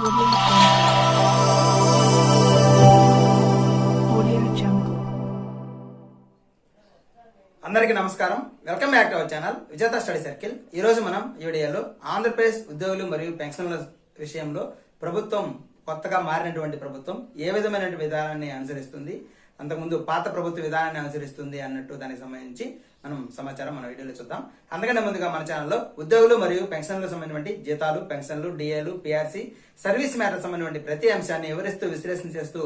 Audio Jungle. Audio Jungle. అందరికీ నమస్కారం welcome back to our channel Vijetha study circle ఈ రోజు మనం ఈ వీడియోలో ఆంధ్రప్రదేశ్ ఉద్యోగులు మరియు పెన్షన్ల విషయంలో ప్రభుత్వం కొత్తగా మారినటువంటి ప్రభుత్వం ఏ విధమైన విధానాన్ని అనుసరిస్తుంది అంతకుముందు పాత ప్రభుత్వ విధానాన్ని అనుసరిస్తుంది అన్నట్టు దానికి సంబంధించి మనం సమాచారం మన వీడియోలో చూద్దాం. అందుకనే ముందుగా మన ఛానల్లో ఉద్యోగులు మరియు పెన్షన్లకు సంబంధించిన జీతాలు పెన్షన్లు డిఏలు పిఆర్సీ సర్వీస్ మ్యాటర్ సంబంధించిన ప్రతి అంశాన్ని వివరిస్తూ విశ్లేషణ చేస్తూ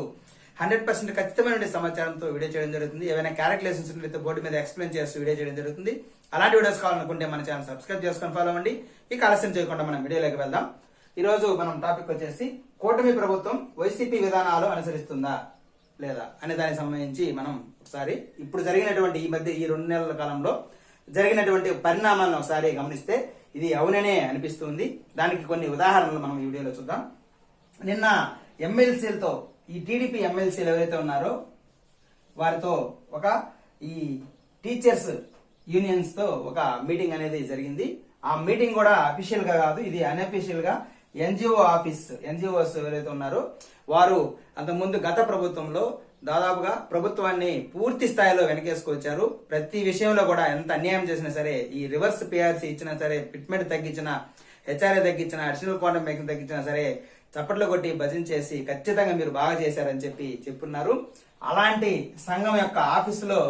హండ్రెడ్ పర్సెంట్ ఖచ్చితమైన సమాచారంతో వీడియో చేయడం జరుగుతుంది. ఏవైనా క్యారెక్యులేషన్స్ ఉంటే బోర్డు మీద ఎక్స్ప్లెయిన్ చేస్తూ వీడియో చేయడం జరుగుతుంది. అలాంటి వీడియోస్ కావాలనుకుంటే మన ఛానల్ సబ్స్క్రైబ్ చేసుకొని ఫాలో అవ్వండి. ఇక ఆలస్యం చేయకుండా మనం వీడియోలోకి వెళ్దాం. ఈ రోజు మనం టాపిక్ వచ్చేసి కూటమి ప్రభుత్వం వైసీపీ విధానాలు అనుసరిస్తుందా? లేదా అనే దానికి సంబంధించి మనం ఒకసారి ఇప్పుడు జరిగినటువంటి ఈ మధ్య ఈ రెండు నెలల కాలంలో జరిగినటువంటి పరిణామాలను ఒకసారి గమనిస్తే ఇది అవుననే అనిపిస్తుంది. దానికి కొన్ని ఉదాహరణలు మనం ఈ వీడియోలో చూద్దాం. నిన్న ఎమ్మెల్సీలతో ఈ టీడీపీ ఎమ్మెల్సీలు ఎవరైతే ఉన్నారో వారితో ఒక ఈ టీచర్స్ యూనియన్స్తో ఒక మీటింగ్ అనేది జరిగింది. ఆ మీటింగ్ కూడా అఫీషియల్గా కాదు ఇది అన్అఫీషియల్గా ఎన్జిఓ ఆఫీస్ ఎన్జిఓస్ ఎవరైతే ఉన్నారో వారు అంతకుముందు గత ప్రభుత్వంలో దాదాపుగా ప్రభుత్వాన్ని పూర్తి స్థాయిలో వెనకేసుకొచ్చారు ప్రతి విషయంలో కూడా ఎంత అన్యాయం చేసినా సరే ఈ రివర్స్ పిఆర్సీ ఇచ్చినా సరే ఫిట్మెంట్ తగ్గించిన హెచ్ఆర్ఏ తగ్గించిన అడిషనల్ క్వాంటమ్ మేకింగ్ తగ్గించినా సరే చప్పట్లు కొట్టి భజన చేసి ఖచ్చితంగా మీరు బాగా చేశారని చెప్పి చెప్పున్నారు. అలాంటి సంఘం యొక్క ఆఫీసులో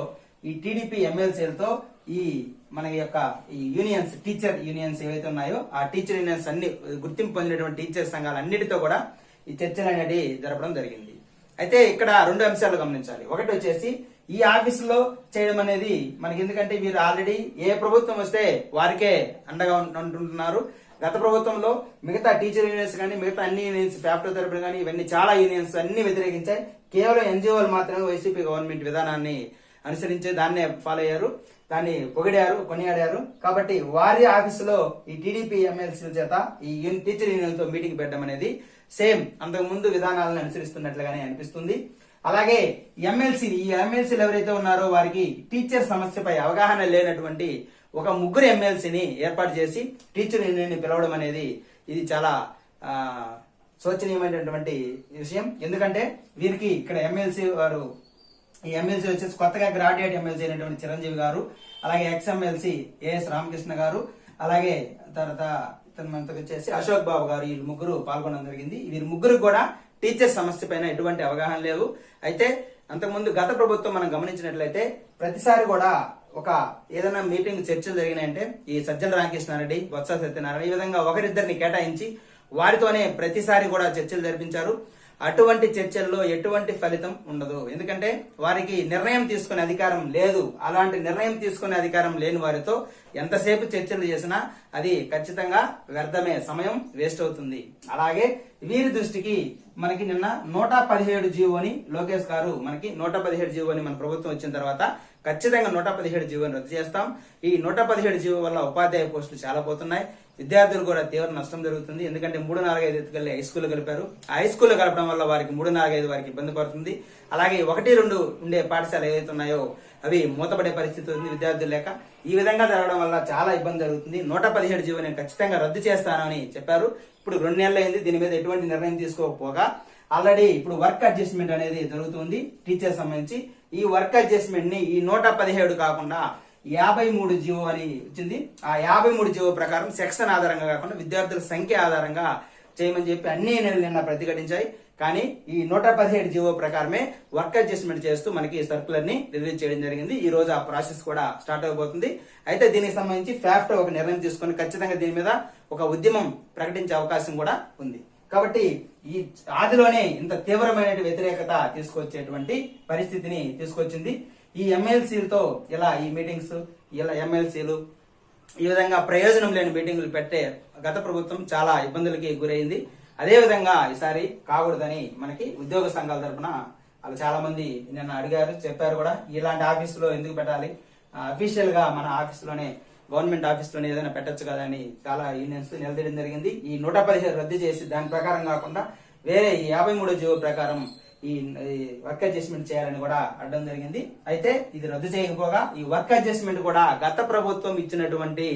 ఈ టీడీపీ ఎమ్మెల్సీలతో ఈ మన యొక్క ఈ యూనియన్స్ టీచర్ యూనియన్స్ ఏవైతే ఉన్నాయో ఆ టీచర్ యూనియన్స్ అన్ని గుర్తింపు పొందినటువంటి టీచర్ సంఘాలు అన్నిటితో కూడా ఈ చర్చలు అనేది జరపడం జరిగింది. అయితే ఇక్కడ రెండు అంశాలు గమనించాలి. ఒకటి వచ్చేసి ఈ ఆఫీసులో చేయడం అనేది మనకి ఎందుకంటే వీరు ఆల్రెడీ ఏ ప్రభుత్వం వస్తే వారికే అండగా ఉం- ఉంటున్నారు. గత ప్రభుత్వంలో మిగతా టీచర్ యూనియన్స్ కానీ మిగతా అన్ని యూనియన్స్ ఫ్యాక్టరీ తరపున కానీ ఇవన్నీ చాలా యూనియన్స్ అన్ని వ్యతిరేకించాయి. కేవలం ఎన్జిఓలు మాత్రమే వైసీపీ గవర్నమెంట్ విధానాన్ని అనుసరించి దాన్నే ఫాలో అయ్యారు. దాన్ని పొగిడారు కొనియాడారు. కాబట్టి వారి ఆఫీసులో ఈ టీడీపీ ఎమ్మెల్సీల చేత ఈ టీచర్ యూనియన్తో మీటింగ్ పెట్టడం అనేది సేమ్ అంతకు ముందు విధానాలను అనుసరిస్తున్నట్లుగానే అనిపిస్తుంది. అలాగే ఎమ్మెల్సీ ఈ ఎమ్మెల్సీలు ఎవరైతే ఉన్నారో వారికి టీచర్ సమస్యపై అవగాహన లేనటువంటి ఒక ముగ్గురు ఎమ్మెల్సీని ఏర్పాటు చేసి టీచర్ యూనియన్ పిలవడం అనేది ఇది చాలా శోచనీయమైనటువంటి విషయం. ఎందుకంటే వీరికి ఇక్కడ ఎమ్మెల్సీ వారు ఈ ఎమ్మెల్సీ వచ్చేసి కొత్తగా గ్రాడ్యుయేట్ ఎమ్మెల్సీ అయినటువంటి చిరంజీవి గారు అలాగే ఎక్స్ ఎమ్మెల్సీ ఏఎస్ రామకృష్ణ గారు అలాగే తర్వాత మనతో వచ్చేసి అశోక్ బాబు గారు వీళ్ళు ముగ్గురు పాల్గొనడం జరిగింది. వీరి ముగ్గురు కూడా టీచర్ సమస్య పైన ఎటువంటి అవగాహన లేవు అయితే అంతకుముందు గత ప్రభుత్వం మనం గమనించినట్లయితే ప్రతిసారి కూడా ఒక ఏదైనా మీటింగ్ చర్చలు జరిగినాయంటే ఈ సజ్జల రామకృష్ణారెడ్డి బొత్స సత్యనారాయణ ఈ విధంగా ఒకరిద్దరిని కేటాయించి వారితోనే ప్రతిసారి కూడా చర్చలు జరిపించారు. అటువంటి చర్చల్లో ఎటువంటి ఫలితం ఉండదు. ఎందుకంటే వారికి నిర్ణయం తీసుకునే అధికారం లేదు. అలాంటి నిర్ణయం తీసుకునే అధికారం లేని వారితో ఎంతసేపు చర్చలు చేసినా అది ఖచ్చితంగా వ్యర్థమే. సమయం వేస్ట్ అవుతుంది. అలాగే వీరి దృష్టికి మనకి నిన్న నూట పదిహేడు జీవోని లోకేష్ గారు మనకి నూట పదిహేడు జీవోని మన ప్రభుత్వం వచ్చిన తర్వాత ఖచ్చితంగా నూట పదిహేడు జీవోని రద్దు చేస్తాం. ఈ నూట పదిహేడు జీవో వల్ల ఉపాధ్యాయ పోస్టులు చాలా పోతున్నాయి. విద్యార్థులు కూడా తీవ్ర నష్టం జరుగుతుంది. ఎందుకంటే మూడు నాలుగైదు ఎత్తుకెళ్ళి హై స్కూల్ కలిపారు ఆ హై స్కూల్ కలపడం వల్ల వారికి మూడు నాలుగైదు వారికి ఇబ్బంది పడుతుంది. అలాగే ఒకటి రెండు ఉండే పాఠశాలలు ఏవైతే ఉన్నాయో అవి మూతపడే పరిస్థితి ఉంది విద్యార్థులు లేక. ఈ విధంగా జరగడం వల్ల చాలా ఇబ్బంది జరుగుతుంది. నూట పదిహేడు జీవో నేను ఖచ్చితంగా రద్దు చేస్తానని చెప్పారు. ఇప్పుడు రెండు నెలలు అయింది. దీని మీద ఎటువంటి నిర్ణయం తీసుకోకపోగా ఆల్రెడీ ఇప్పుడు వర్క్ అడ్జస్ట్మెంట్ అనేది జరుగుతుంది టీచర్ సంబంధించి. ఈ వర్క్ అడ్జస్ట్మెంట్ని ఈ నూట పదిహేడు కాకుండా యాభై మూడు జీవో అని వచ్చింది. ఆ యాభై మూడు జీవో ప్రకారం సెక్షన్ ఆధారంగా కాకుండా విద్యార్థుల సంఖ్య ఆధారంగా చేయమని చెప్పి అన్ని నిన్న ప్రతిఘటించాయి. కానీ ఈ నూట పదిహేడు జీవో ప్రకారమే వర్క్ అడ్జస్ట్మెంట్ చేస్తూ మనకి సర్కులర్ని రిలీజ్ చేయడం జరిగింది. ఈ రోజు ఆ ప్రాసెస్ కూడా స్టార్ట్ అవబోతుంది. అయితే దీనికి సంబంధించి ఫ్యాఫ్ట్ ఒక నిర్ణయం తీసుకొని ఖచ్చితంగా దీని మీద ఒక ఉద్యమం ప్రకటించే అవకాశం కూడా ఉంది. కాబట్టి ఈ ఆదిలోనే ఇంత తీవ్రమైన వ్యతిరేకత తీసుకొచ్చేటువంటి పరిస్థితిని తీసుకొచ్చింది. ఈ ఎమ్మెల్సీలతో ఇలా ఈ మీటింగ్స్ ఇలా ఎమ్మెల్సీలు ఈ విధంగా ప్రయోజనం లేని మీటింగులు పెట్టే గత ప్రభుత్వం చాలా ఇబ్బందులకి గురైంది. అదేవిధంగా ఈసారి కాకూడదని మనకి ఉద్యోగ సంఘాల తరఫున వాళ్ళు చాలా మంది నిన్న అడిగారు చెప్పారు కూడా. ఇలాంటి ఆఫీసులో ఎందుకు పెట్టాలి? అఫీషియల్గా మన ఆఫీసులోనే గవర్నమెంట్ ఆఫీసులోనే ఏదైనా పెట్టొచ్చు కదా అని చాలా యూనియన్స్ నిలదీయడం జరిగింది. ఈ నూట పదిహేను రద్దు చేసి దాని ప్రకారం కాకుండా వేరే ఈ యాభై మూడో జీవో ప్రకారం ఈ వర్క్ అడ్జస్ట్మెంట్ చేయాలని కూడా అడ్డం జరిగింది. అయితే ఇది రద్దు చేయకపోగా ఈ వర్క్ అడ్జస్ట్మెంట్ కూడా గత ప్రభుత్వం ఇచ్చినటువంటి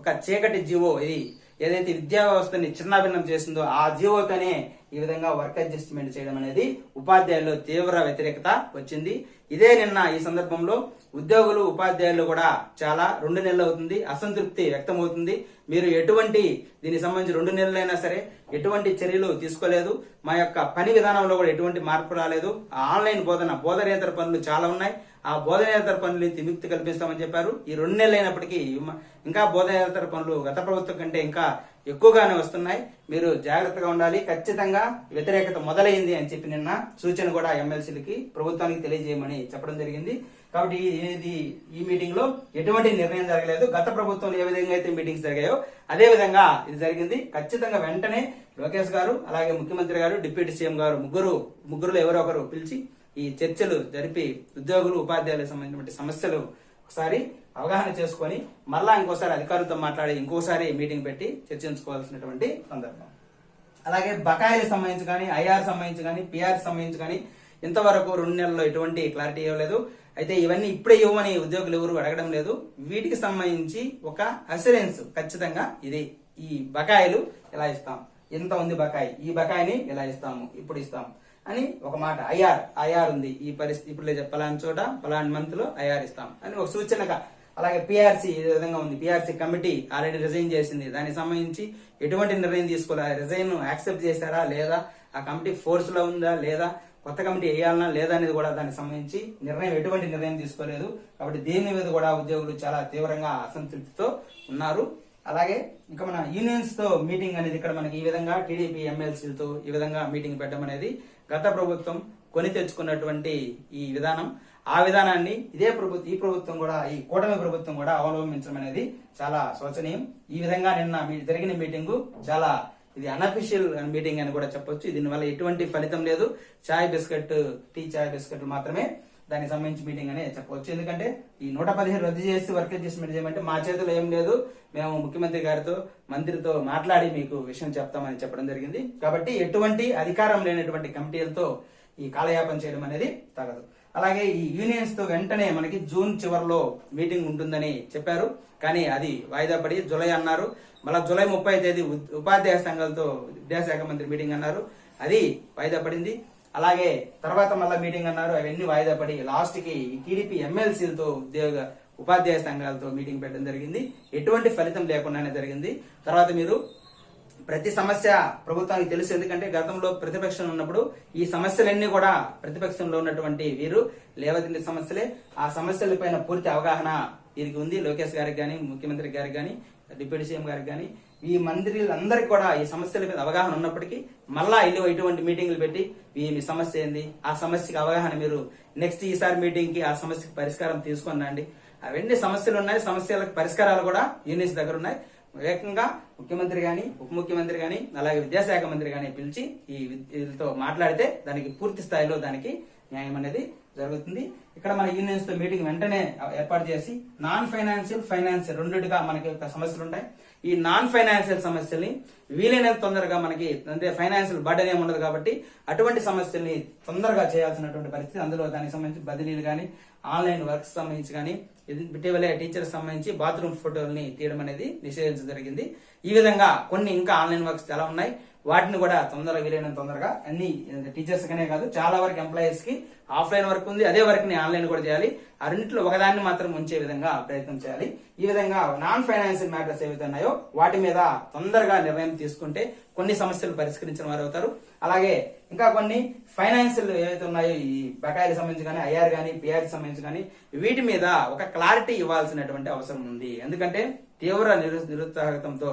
ఒక చీకటి జీవో ఇది ఏదైతే విద్యా వ్యవస్థని చిన్నాభిన్నం చేసిందో ఆ జీవోతోనే ఈ విధంగా వర్క్ అడ్జస్ట్మెంట్ చేయడం అనేది ఉపాధ్యాయుల్లో తీవ్ర వ్యతిరేకత వచ్చింది. ఇదే నిన్న ఈ సందర్భంలో ఉద్యోగులు ఉపాధ్యాయులు కూడా చాలా రెండు నెలలు అవుతుంది. అసంతృప్తి వ్యక్తమవుతుంది. మీరు ఎటువంటి దీనికి సంబంధించి రెండు నెలలైనా సరే ఎటువంటి చర్యలు తీసుకోలేదు. మా యొక్క పని విధానంలో కూడా ఎటువంటి మార్పు రాలేదు. ఆ ఆన్లైన్ బోధన బోధనేతర పనులు చాలా ఉన్నాయి. ఆ బోధనేతర పనులు విముక్తి కల్పిస్తామని చెప్పారు. ఈ రెండు నెలలైనప్పటికీ ఇంకా బోధనేతర పనులు గత ప్రభుత్వం కంటే ఇంకా ఎక్కువగానే వస్తున్నాయి. మీరు జాగ్రత్తగా ఉండాలి. ఖచ్చితంగా వ్యతిరేకత మొదలైంది అని చెప్పి నిన్న సూచన కూడా ఎమ్మెల్సీలకి ప్రభుత్వానికి తెలియజేయమని చెప్పడం జరిగింది. కాబట్టి ఇది ఈ మీటింగ్లో ఎటువంటి నిర్ణయం జరగలేదు. గత ప్రభుత్వంలో ఏ విధంగా అయితే మీటింగ్స్ జరిగాయో అదే విధంగా ఇది జరిగింది. ఖచ్చితంగా వెంటనే లోకేష్ గారు అలాగే ముఖ్యమంత్రి గారు డిప్యూటీ సీఎం గారు ముగ్గురు ముగ్గురులో ఎవరో ఒకరు పిలిచి ఈ చర్చలు జరిపి ఉద్యోగులు ఉపాధ్యాయులకు సంబంధించిన సమస్యలు ఒకసారి అవగాహన చేసుకొని మళ్ళా ఇంకోసారి అధికారులతో మాట్లాడి ఇంకోసారి మీటింగ్ పెట్టి చర్చించుకోవాల్సినటువంటి సందర్భం. అలాగే బకాయిలకు సంబంధించి కానీ ఐఆర్ సంబంధించి కానీ పిఆర్ సంబంధించి కానీ ఇంతవరకు రెండు నెలల్లో ఎటువంటి క్లారిటీ ఇవ్వలేదు అయితే ఇవన్నీ ఇప్పుడే ఇవ్వమని ఉద్యోగులు ఎవరు అడగడం లేదు. వీటికి సంబంధించి ఒక అసూరెన్స్ ఖచ్చితంగా ఇది ఈ బకాయిలు ఇలా ఇస్తాం? ఎంత ఉంది బకాయి? ఈ బకాయిని ఇలా ఇస్తాము? ఇప్పుడు ఇస్తాము అని ఒక మాట ఐఆర్ ఐఆర్ ఉంది. ఈ పరిస్థితి ఇప్పుడు పలాని చోట పలాని మంత్లో ఐఆర్ ఇస్తాం అని ఒక సూచనగా అలాగే పిఆర్సీ ఈ విధంగా ఉంది. పిఆర్సీ కమిటీ ఆల్రెడీ రిజైన్ చేసింది. దానికి సంబంధించి ఎటువంటి నిర్ణయం తీసుకోవాలి రిజైన్ యాక్సెప్ట్ చేశారా లేదా? ఆ కమిటీ ఫోర్స్లో ఉందా లేదా? కొత్త కమిటీ వేయాలనా లేదా అనేది కూడా దానికి సంబంధించి నిర్ణయం ఎటువంటి నిర్ణయం తీసుకోలేదు. కాబట్టి దీని మీద కూడా ఉద్యోగులు చాలా తీవ్రంగా అసంతృప్తితో ఉన్నారు. అలాగే ఇంకా మన యూనియన్స్తో మీటింగ్ అనేది ఇక్కడ మనకి ఈ విధంగా టీడీపీ ఎమ్మెల్సీలతో ఈ విధంగా మీటింగ్ పెట్టడం అనేది గత ప్రభుత్వం కొని తెచ్చుకున్నటువంటి ఈ విధానం. ఆ విధానాన్ని ఇదే ప్రభుత్వం ఈ ప్రభుత్వం కూడా ఈ కూటమి ప్రభుత్వం కూడా అవలంబించడం అనేది చాలా శోచనీయం. ఈ విధంగా నిన్న మీ- జరిగిన మీటింగు చాలా ఇది అనఫిషియల్ మీటింగ్ అని కూడా చెప్పొచ్చు. దీనివల్ల ఎటువంటి ఫలితం లేదు. చాయ్ బిస్కెట్ టీ చాయ్ బిస్కెట్ మాత్రమే దానికి సంబంధించి మీటింగ్ అనే చెప్పవచ్చు. ఎందుకంటే ఈ నూట పదిహేను రద్దు చేసి వర్క్ అడ్జస్ట్మెంట్ చేయమంటే మా చేతిలో ఏం లేదు. మేము ముఖ్యమంత్రి గారితో మంత్రితో మాట్లాడి మీకు విషయం చెప్తామని చెప్పడం జరిగింది. కాబట్టి ఎటువంటి అధికారం లేనటువంటి కమిటీలతో ఈ కాలయాపన చేయడం అనేది తగదు. అలాగే ఈ యూనియన్స్తో వెంటనే మనకి జూన్ చివరిలో మీటింగ్ ఉంటుందని చెప్పారు. కానీ అది వాయిదా పడి జులై అన్నారు. మళ్ళా జులై ముప్పై తేదీ ఉపాధ్యాయ సంఘాలతో విద్యాశాఖ మంత్రి మీటింగ్ అన్నారు. అది వాయిదా పడింది. అలాగే తర్వాత మళ్ళీ మీటింగ్ అన్నారు అవన్నీ వాయిదా పడి లాస్ట్కి టీడీపీ ఎమ్మెల్సీలతో ఉద్యోగ ఉపాధ్యాయ సంఘాలతో మీటింగ్ పెట్టడం జరిగింది. ఎటువంటి ఫలితం లేకుండానే జరిగింది. తర్వాత మీరు ప్రతి సమస్య ప్రభుత్వానికి తెలుసు. ఎందుకంటే గతంలో ప్రతిపక్షం ఉన్నప్పుడు ఈ సమస్యలన్నీ కూడా ప్రతిపక్షంలో ఉన్నటువంటి వీరు లేవతిండి సమస్యలే. ఆ సమస్యలపైన పూర్తి అవగాహన వీరికి ఉంది లోకేష్ గారికి కానీ ముఖ్యమంత్రి గారికి కానీ డిప్యూటీ సీఎం గారికి కానీ ఈ మంత్రులందరికీ కూడా ఈ సమస్యల మీద అవగాహన ఉన్నప్పటికీ మళ్ళా ఇల్లు ఇటువంటి మీటింగ్లు పెట్టి ఈ మీ సమస్య ఏంది? ఆ సమస్యకి అవగాహన మీరు నెక్స్ట్ ఈసారి మీటింగ్కి ఆ సమస్యకి పరిష్కారం తీసుకొని రండి. అవన్నీ సమస్యలు ఉన్నాయి సమస్యలకు పరిష్కారాలు కూడా యూనిట్స్ దగ్గర ఉన్నాయి. ఏకంగా ముఖ్యమంత్రి గాని ఉప ముఖ్యమంత్రి గాని అలాగే విద్యాశాఖ మంత్రి గాని పిలిచి ఈ వీళ్ళతో మాట్లాడితే దానికి పూర్తి స్థాయిలో దానికి న్యాయం అనేది జరుగుతుంది. ఇక్కడ మన యూనియన్స్తో మీటింగ్ వెంటనే ఏర్పాటు చేసి నాన్ ఫైనాన్షియల్ ఫైనాన్షియల్ రెండుగా మనకి ఒక సమస్యలు ఉంటాయి. ఈ నాన్ ఫైనాన్షియల్ సమస్యల్ని వీలైనంత తొందరగా మనకి అంటే ఫైనాన్షియల్ బర్డెన్ ఏమి ఉండదు కాబట్టి అటువంటి సమస్యల్ని తొందరగా చేయాల్సినటువంటి పరిస్థితి అందులో దానికి సంబంధించి బదిలీలు కానీ ఆన్లైన్ వర్క్స్ సంబంధించి కానీ ఇటీవలే టీచర్స్ సంబంధించి బాత్రూమ్ ఫోటోల్ని తీయడం అనేది నిషేధించడం జరిగింది. ఈ విధంగా కొన్ని ఇంకా ఆన్లైన్ వర్క్స్ చాలా ఉన్నాయి. వాటిని కూడా తొందరగా వీలైనంత తొందరగా అన్ని టీచర్స్ కనే కాదు చాలా వరకు ఎంప్లాయీస్కి ఆఫ్లైన్ వర్క్ ఉంది అదే వర్క్ని ఆన్లైన్ కూడా చేయాలి. ఆ రెండింటిలో ఒకదాన్ని మాత్రం ఉంచే విధంగా ప్రయత్నం చేయాలి. ఈ విధంగా నాన్ ఫైనాన్షియల్ మ్యాటర్స్ ఏవైతే ఉన్నాయో వాటి మీద తొందరగా నిర్ణయం తీసుకుంటే కొన్ని సమస్యలు పరిష్కరించిన వారు అవుతారు. అలాగే ఇంకా కొన్ని ఫైనాన్షియల్ ఏవైతే ఉన్నాయో ఈ బకాయిలకు సంబంధించి కానీ ఐఆర్ కానీ పిఆర్ సంబంధించి కానీ వీటి మీద ఒక క్లారిటీ ఇవ్వాల్సినటువంటి అవసరం ఉంది. ఎందుకంటే తీవ్ర నిరు నిరుత్సాహకంతో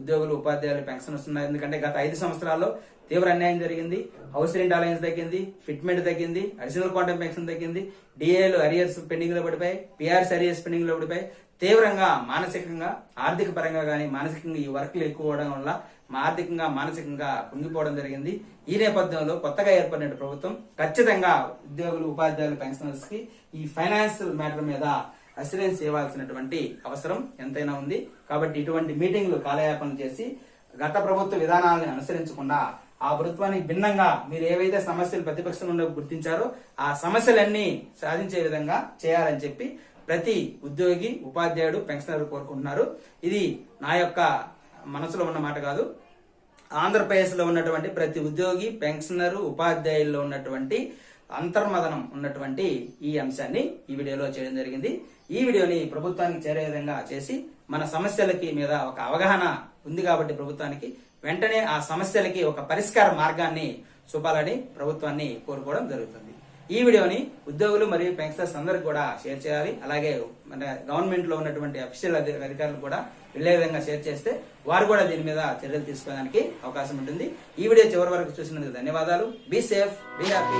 ఉద్యోగులు ఉపాధ్యాయులు పెన్షన్ వస్తున్నాయి ఎందుకంటే గత ఐదు సంవత్సరాల్లో తీవ్ర అన్యాయం జరిగింది. హౌస్ రెంట్ అలయన్స్ తగ్గింది ఫిట్మెంట్ తగ్గింది అడిషనల్ క్వాంటమ్ పెన్షన్ తగ్గింది డిఏలు అరియర్స్ పెండింగ్లో పడిపోయి పిఆర్స్ అరియర్స్ పెండింగ్లో పడిపోయి తీవ్రంగా మానసికంగా ఆర్థిక పరంగా కానీ మానసికంగా ఈ వర్క్లు ఎక్కువ అవడం వల్ల మా ఆర్థికంగా మానసికంగా కుంగిపోవడం జరిగింది. ఈ నేపథ్యంలో కొత్తగా ఏర్పడిన ప్రభుత్వం ఖచ్చితంగా ఉద్యోగులు ఉపాధ్యాయులు పెన్షనర్స్కి ఈ ఫైనాన్షియల్ మ్యాటర్ మీద అసిరెన్స్ ఇవ్వాల్సినటువంటి అవసరం ఎంతైనా ఉంది. కాబట్టి ఇటువంటి మీటింగ్లు కాలయాపన చేసి గత ప్రభుత్వ విధానాలను అనుసరించకుండా ఆ ప్రభుత్వానికి భిన్నంగా మీరు ఏవైతే సమస్యలు ప్రతిపక్షం నుండి గుర్తించారో ఆ సమస్యలన్నీ సాధించే విధంగా చేయాలని చెప్పి ప్రతి ఉద్యోగి ఉపాధ్యాయుడు పెన్షనర్ కోరుకుంటున్నారు. ఇది నా యొక్క మనసులో ఉన్న మాట కాదు. ఆంధ్రప్రదేశ్లో ఉన్నటువంటి ప్రతి ఉద్యోగి పెన్షనర్ ఉపాధ్యాయుల్లో ఉన్నటువంటి అంతర్మదనం ఉన్నటువంటి ఈ అంశాన్ని ఈ వీడియోలో చేయడం జరిగింది. ఈ వీడియోని ప్రభుత్వానికి చేరే విధంగా చేసి మన సమస్యలకి మీద ఒక అవగాహన ఉంది కాబట్టి ప్రభుత్వానికి వెంటనే ఆ సమస్యలకి ఒక పరిష్కార మార్గాన్ని చూపాలని ప్రభుత్వాన్ని కోరుకోవడం జరుగుతుంది. ఈ వీడియోని ఉద్యోగులు మరియు పెన్షనర్స్ అందరికి కూడా షేర్ చేయాలి. అలాగే మన గవర్నమెంట్లో ఉన్నటువంటి అఫీషియల్ అధికారులు కూడా వెళ్ళే విధంగా షేర్ చేస్తే వారు కూడా దీని మీద చర్యలు తీసుకోవడానికి అవకాశం ఉంటుంది. ఈ వీడియో చివరి వరకు చూసినందుకు ధన్యవాదాలు. Be safe be happy